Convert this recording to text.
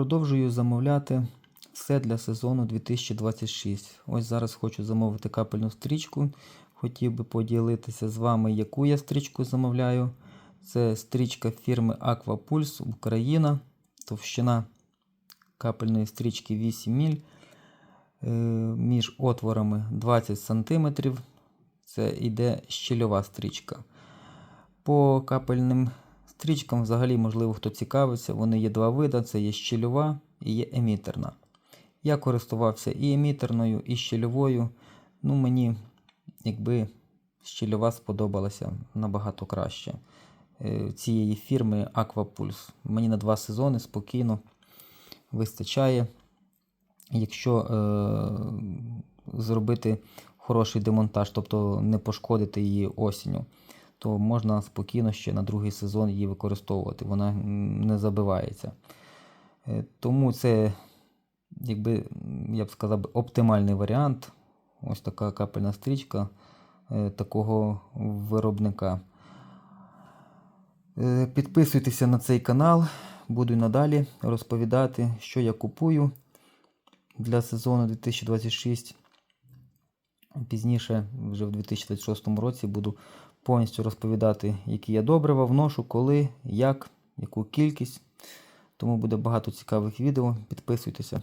Продовжую замовляти все для сезону 2026. Ось зараз хочу замовити капельну стрічку. Хотів би поділитися з вами, яку я стрічку замовляю. Це стрічка фірми Aquapulse Україна. Товщина капельної стрічки 8 міль. Е, Між отворами 20 см. Це йде щільова стрічка. По капельним стрічкам, взагалі, можливо, хто цікавиться, вони є два види: це є щільова і є емітерна. Я користувався і емітерною, і щільовою. Ну, мені, якби щільова сподобалася набагато краще. Е, Цієї фірми Aquapulse. Мені на два сезони спокійно вистачає. Якщо е, зробити хороший демонтаж, тобто не пошкодити її осінню, то можна спокійно ще на другий сезон її використовувати. Вона не забивається. Е, Тому це, якби, я б сказав, оптимальний варіант. Ось така капельна стрічка е, такого виробника. Е, Підписуйтеся на цей канал, буду надалі розповідати, що я купую для сезону 2026. Пізніше, вже в 2026 році, буду повністю розповідати, які я добрива вношу, коли, як, яку кількість. Тому буде багато цікавих відео. Підписуйтеся.